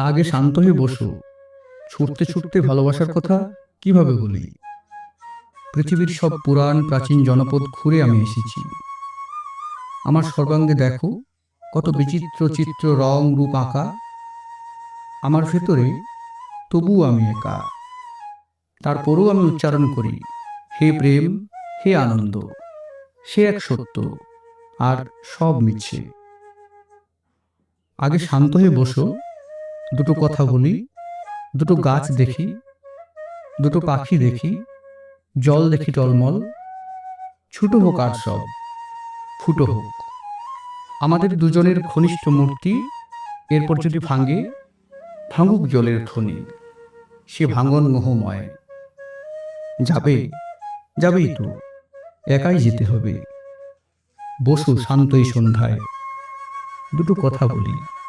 আগে শান্ত হয়ে বসো। ছুটতে ছুটতে ভালোবাসার কথা কীভাবে বলি? পৃথিবীর সব পুরাণ প্রাচীন জনপদ ঘুরে আমি এসেছি। আমার সর্বাঙ্গে দেখো কত বিচিত্র চিত্র রং রূপ আঁকা। আমার ভেতরে তবুও আমি একা। তারপরও আমি উচ্চারণ করি হে প্রেম হে আনন্দ সে এক সত্য। আর সব মিছে। আগে শান্ত হয়ে বসো। দুটো কথা বলি দুটো গাছ দেখি দুটো পাখি দেখি জল দেখি টলমল ছোট হোক আর সব ফুটো হোক। আমাদের দুজনের ঘনিষ্ঠ মূর্তি এরপর যদি ভাঙে ভাঙুক জলের ধ্বনি। সে ভাঙন মোহময়। যাবে যাবেই তো একাই যেতে হবে। বসু শান্তই সন্ধ্যায়। দুটো কথা বলি।